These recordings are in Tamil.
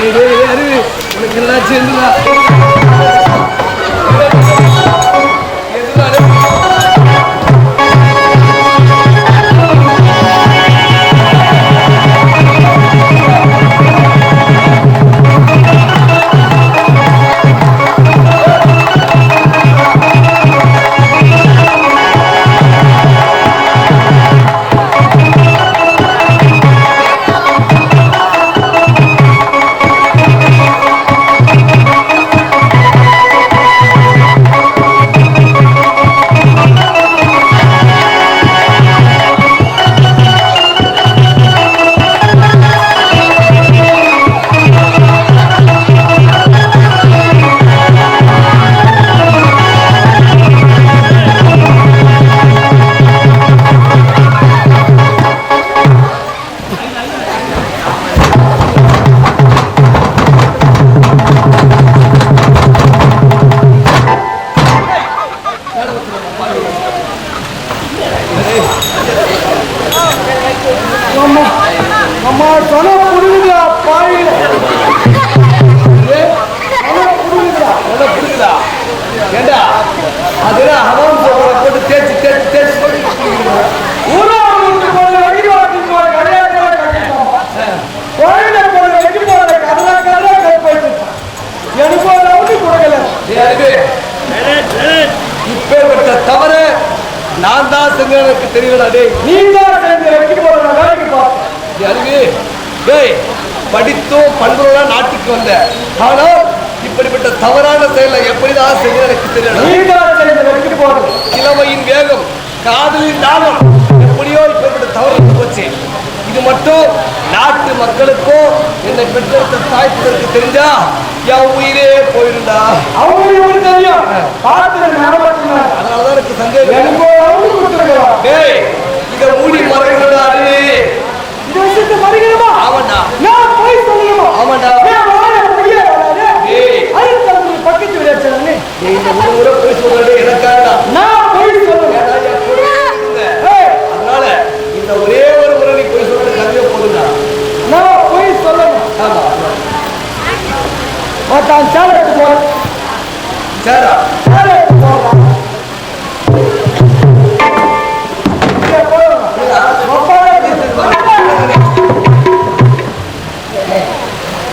உனக்கு எல்லாம் சேர்ந்துதான் படித்தோ பண்புகளா நாட்டுக்கு வந்த. ஆனா இப்படிப்பட்ட தவறான செயலை எப்படிதான் செய்ய எனக்கு தெரியல. இளமையின் வேகம் காதலின் தாகம் எப்படியோ இப்படிப்பட்ட தவறு போச்சு. இது மட்டும் நாட்டு மக்களுக்கும் என்னை பெற்றெடுத்த தாய் தெரிஞ்சா என் உயிரே போயிருந்தா. அவங்களுக்கு தெரியும்? அதனாலதான் எனக்கு சந்தேகம். இதை மூடி மறைக்கிறாரு இந்த விஷயத்தை மறுக்கிறமா நான் போய் சொல்லுவோம் ஆமாண்டா நான் வாழ முடியல வராது அடுத்தவங்க பக்கத்து விளையாட்டு நீ இந்த ஒரு முறை போய் சொல்றது எனக்காண்டா நான் போய் சொல்லுவேன் அதனால இந்த ஒரே ஒரு முறை போய் சொல்றது கதையை போதுண்டா நான் போய் சொல்லணும் ஆமா மற்ற சேலை சேரா? சேலை எடுத்து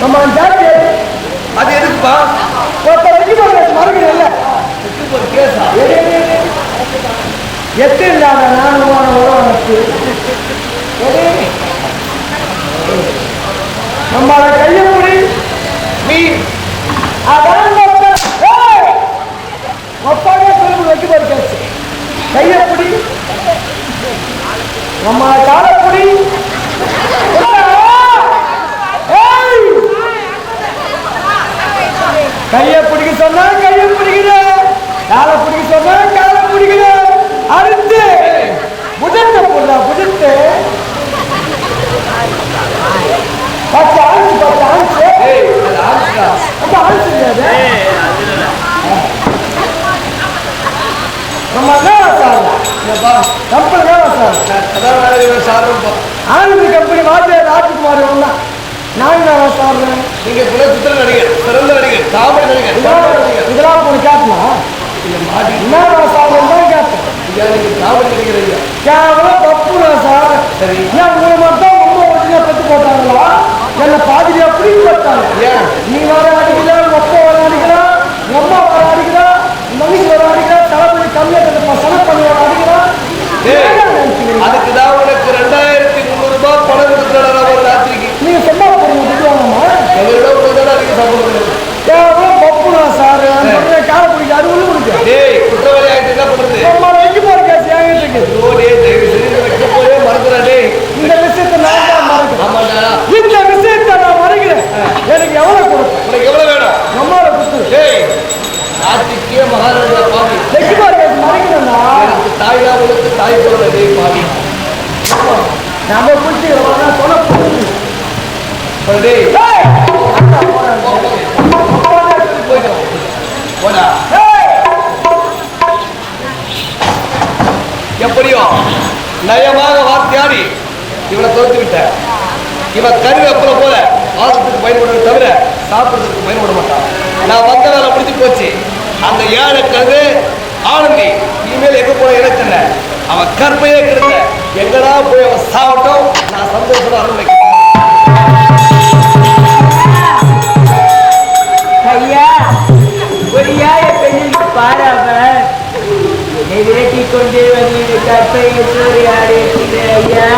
நம்ம ஜாதி அது. எதுக்குப்பா? ஒருத்தர் வரைக்கும் ஒரு கேஸ் மறுபடியும் இல்லை. ஒரு கேஸா எட்டு இல்லாத நானுமான உறவனுக்கு நம்ம கையை மூடி. அதான் ஒப்பாவே சொல்லி வைக்க போற கேஸ் கையை நம்ம காலை கையை பிடிக்க சொன்னா கையை பிடிக்கிறேன். வாசத்துக்கு பயன்பட மாட்டான். நான் வந்த வேலை முடிஞ்சு போச்சு. அந்த ஏழை கழுது ஆனந்தி இனிமேல் எங்க போய் எனக்கு அவன் கற்பையே கிடைத்த. எங்கடா போய் அவன் சாவட்டும் நான் சந்தோஷமா அரண்மனைக்கு ஐயா ஒரு யாய பெண்ணுக்கு பாராமல் என்னை விரட்டி கொண்டு வந்து கற்பையை சூறையாடி ஐயா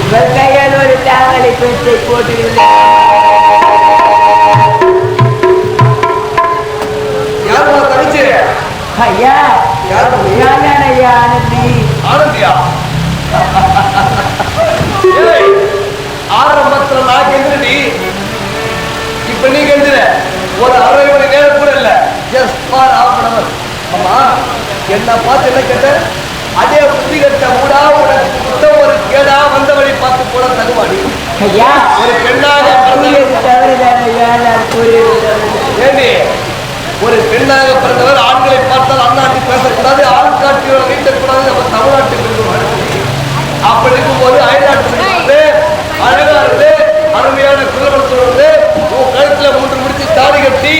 இவர் கையால் ஒரு தாவலை பெற்றை போட்டுகிறேன் தனிச்சு ஐயா ஐயா ஆனந்தி ஆனந்தியா? ஏய், ஆரம்பத்துல நான் கெஞ்சிரடி இப்ப நீ கெஞ்சிர ஒரு அரை மணி நேரம் கூட இல்ல. Just for half an hour ஆமா என்ன பார்த்து என்ன கேட்ட? அதே புத்தி கட்ட மூடா உனக்கு குத்தம் ஒரு கேடா வந்த வழி பார்த்து போட தகுவாடி ஐயா ஒரு பெண்ணாக ஏண்டி? ஒரு பெண்ணாக பிறந்தவர் ஆண்களை பார்த்தால் அண்ணாட்டி பேசக்கூடாது ஆண் காட்சியோட நீட்டக்கூடாது நம்ம தமிழ்நாட்டுக்கு இருக்கு அப்படி இருக்கும்போது அயல்நாட்டுக்கு வந்து அழகா இருந்து அருமையான குலவரத்தோடு இருந்து உன் கழுத்துல மூன்று முடிச்சு தாடி கட்டி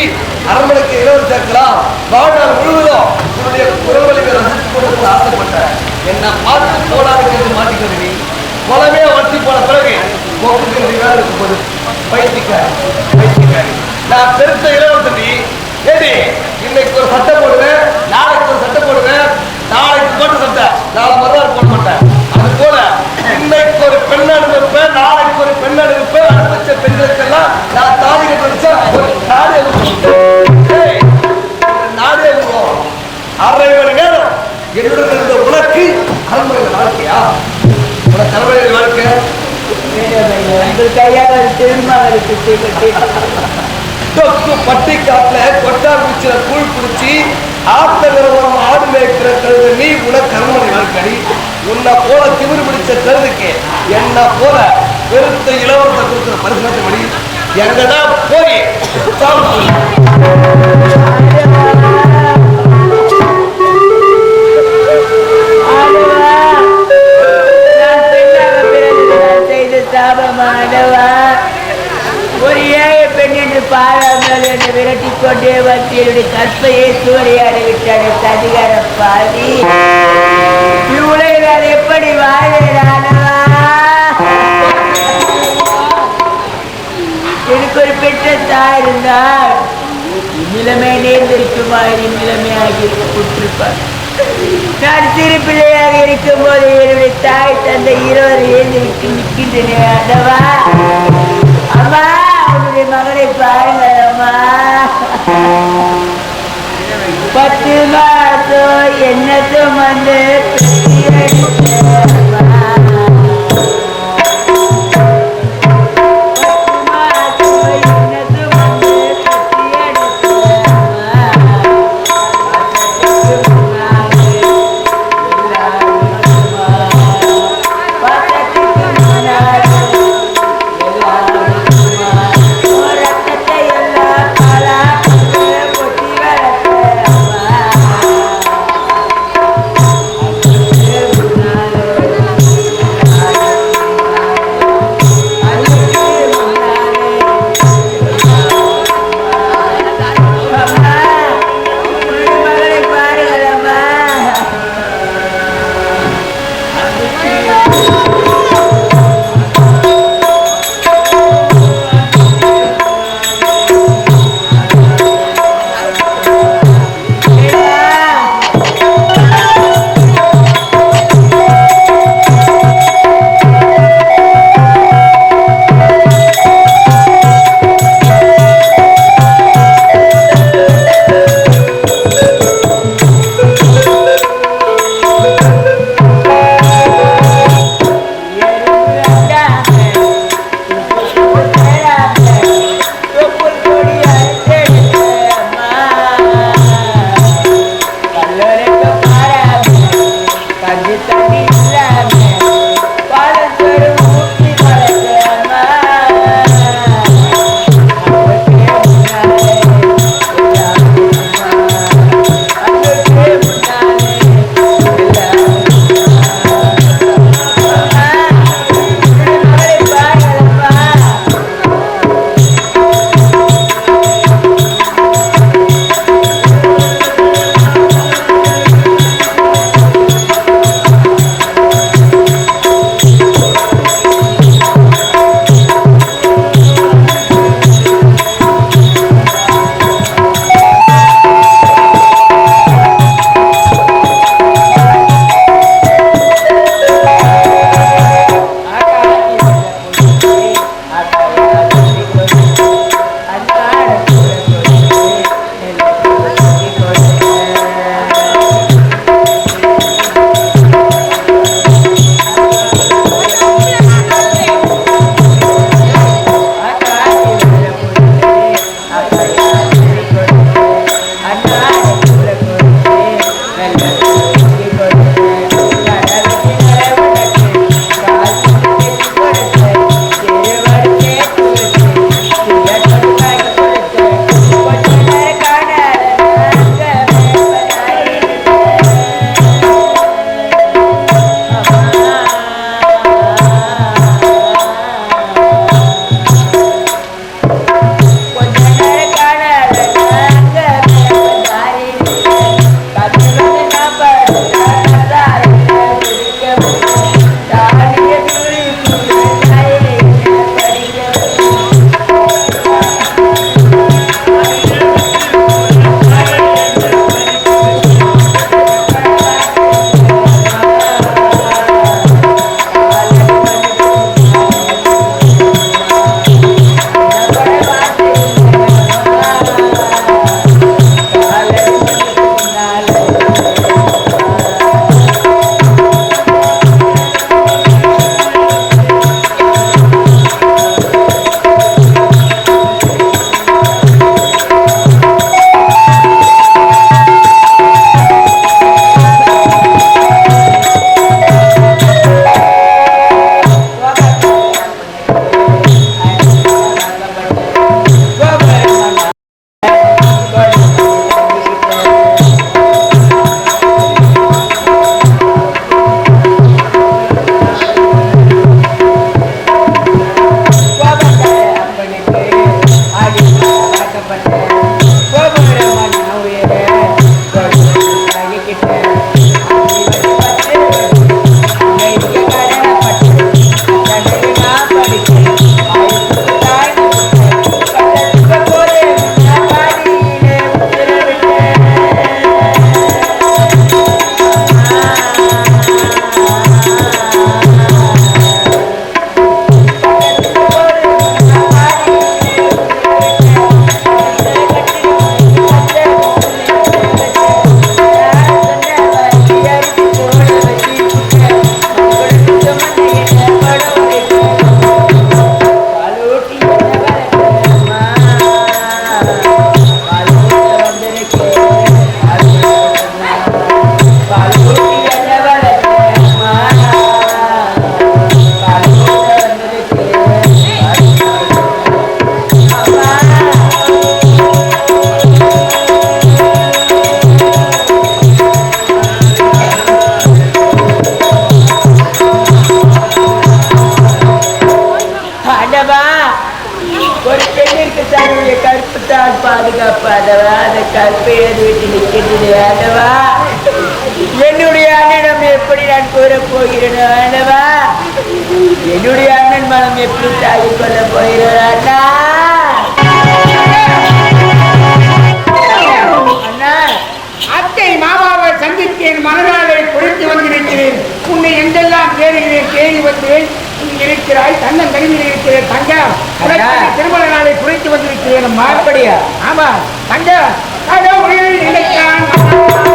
அரண்மனைக்கு இரவு சேர்க்கலாம். வாழ்நாள் முழுவதும் உன்னுடைய குரல் வலிமை ரசித்து ஆசைப்பட்டேன். என்ன பார்த்து போடாதுக்கு மாட்டிக்கிறது நீ. குலமே வட்டி போன பிறகு உங்களுக்கு வேலை இருக்கும் போது. பைத்தியக்காரி பைத்தியக்காரி. நான் பெருத்த இளவரசி சரி இன்னைக்கு ஒரு சட்டை போடுவேன் நாளைக்கு ஒரு சட்டை போடுவேன் நாளைக்கு போட்டு சட்டை. நாளை மறுநாள் போட மாட்டேன். அது போல இன்னைக்கு ஒரு பெண் அனுபவிப்பேன் நாளைக்கு ஒரு பெண் அனுபவிப்பேன் அனுபவிச்ச பெண்களுக்கெல்லாம் நான் தாலி கட்ட ஒரு நாடு அனுபவிப்பேன் நாடு அனுபவம் அரை மணி நேரம் என்னுடன் இருந்த உனக்கு அரண்மனையில் வாழ்க்கையா? உனக்கு அரண்மனையில் வாழ்க்கை? வேண்டாம் ஐயா பட்டி காட்டில் ஒரு பட்டிக்காட்டுல கூழ் குடிச்சு ஆத்த நிறுவனம் ஆடு மேய்க்கிற கழுது நீ உனக்கு கருமணி வாழ்க்கடி. உன்னை போல திமிர் பிடிச்ச கழுதுக்கு என்ன போல பெருத்த இளவரச கொடுக்கிற பரிசுபடி எங்கதான் போய் விரட்டி கொண்டே வந்து என்னுடைய கற்பையை சூறையாடி விட்டானே சதிகார பாதி. இவ்வுலகில் நான் எப்படி வாழ்வேன் எனக்கு ஒரு பெற்ற தாய் இருந்தால் இந்நிலைமை நேர்ந்திருக்குமா? இந்நிலைமையாகி இருப்பார் நான் சிறு பிள்ளையாக இருக்கும் போது என்னுடைய தாய் தந்தை இருவர் ஏந்திருக்கு நிற்கின்றன அல்லவா? அம்மா உன்னுடைய மகனை பாருங்கள். பத்து மாதம் என்ன சுமந்து வண்ணம் கழுவி இருக்கிறேன் திருமண நாளை குறைத்து வந்திருக்கிறேன் அப்படியா? ஆமா தங்க. நினைத்தான்.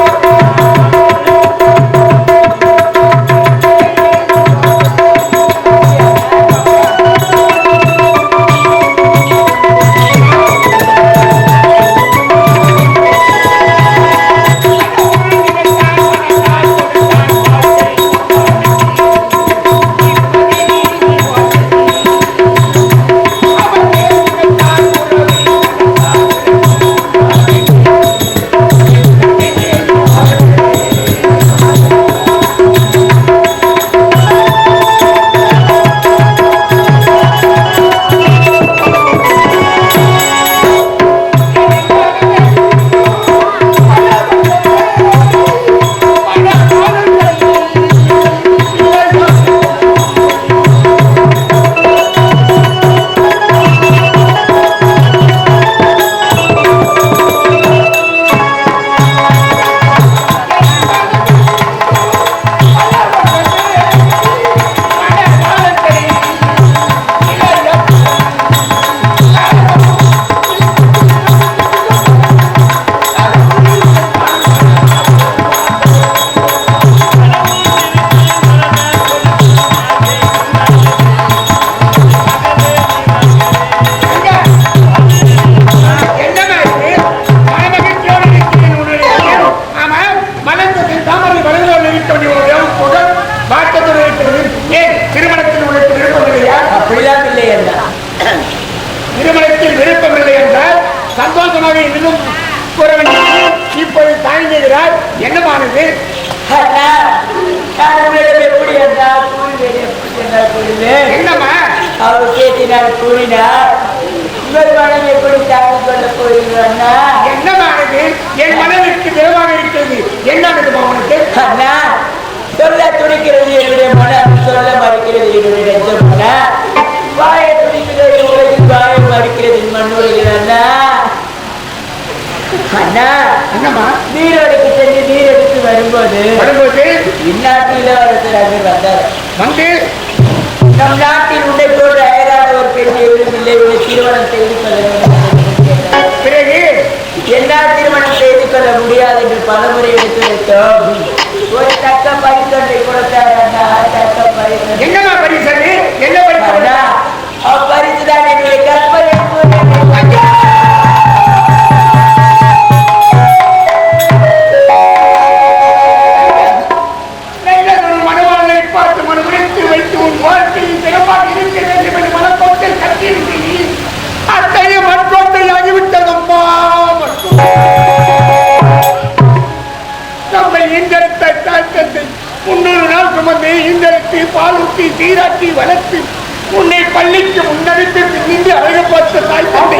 நான் சொல்ல துடிக்கிறது என்னுடைய மனம் சொல்ல மறுக்கிறது என்னுடைய நெஞ்சமன வாய நீர் எடுத்து வரும்போது வரும்போது? இந்நாட்டில் ஒருத்தர் அங்கு வந்தார். வந்து? நம் நாட்டில் உள்ள என்ன பாலூட்டி சீராட்டி வளர்த்து உன்னை பள்ளிக்கு முன்னறித்து பின்னிட்டு அழகு பார்த்த தாய் தந்தை.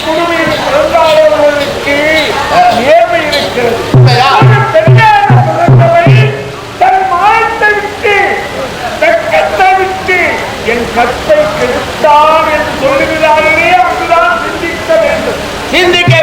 குழுவில் பிறந்தாளர்களுக்கு ஏமை இருக்கிறது பெரியார் தன் மானத்தை விட்டு தக்கத்தை விட்டு என் கற்பை கெடுத்தான் என்று சொல்லுகிறார்களே அதுதான் சிந்திக்க வேண்டும். சிந்திக்க